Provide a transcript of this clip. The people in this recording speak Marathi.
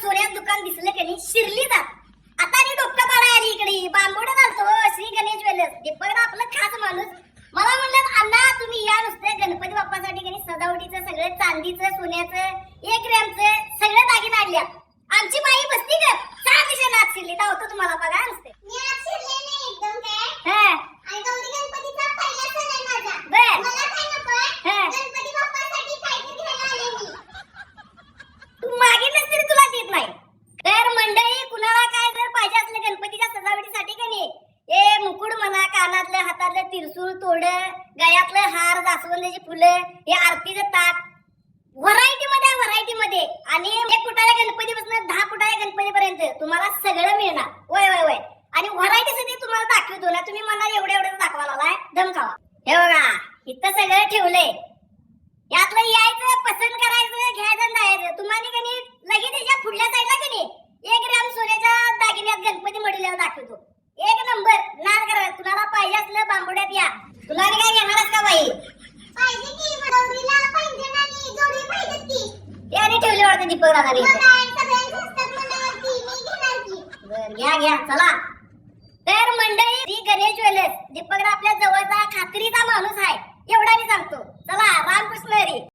सोन्यात दुकान दिसलं की नाही शिरली जात. आता आणि डोक्का पाडा आली इकडे. बांबोड घालतो श्री गणेश ज्वेलर्स. दीपक आपलं खास माणूस. मला म्हणलं अण्णा तुम्ही या नुसतं गणपती बाप्पासाठी की नाही सजावटीचं सगळं चांदीचं सोन्याचं एक ग्रॅमचं सगळं दागिने आणल्या आमची बाई बसती का सहा दिशा नाच शिरली. धावतो तुम्हाला बघा नुसते मी आज शिरले नाही एकदम काय हा आणि गौरी गणपतीचा पहिला सण आहे माझा बर. मला काय नकोय हा. गणपती बाप्पासाठी काहीतरी घ्यायला आले मी तू मागितलंस तरी तुला देत नाही तर मंडळी कुणाला काय जर पाहिजे असलं गणपतीच्या सजावटीसाठी का नाही ए मुकुड म्हणा कानातलं हातातलं तिरसूळ तोड गळ्यातलं हार जास्वंदाची फुलं हे आरतीचं ताट. व्हरायटी मध्ये व्हरायटी मध्ये. आणि एक फुटाच्या गणपती पासून दहा फुटाच्या गणपती पर्यंत तुम्हाला सगळं मिळणार. वय वय वय. आणि व्हरायटी साठी तुम्हाला दाखवतो ना तुम्ही मला एवढं एवढं दाखवा लागलाय दम हे बघा इथं सगळं ठेवलंय. यातलं यायचं बांबुड्यात या. तुला आणि काय घेणारच का बाई? पाहिजे की गौरीला पैंजण आणि जोडी पाहिजे ती ते आणि ठेवले वाटतं दीपक दादाने. बरं, घ्या घ्या चला. तर मंडळी श्री गणेश ज्वेलर्स दीपक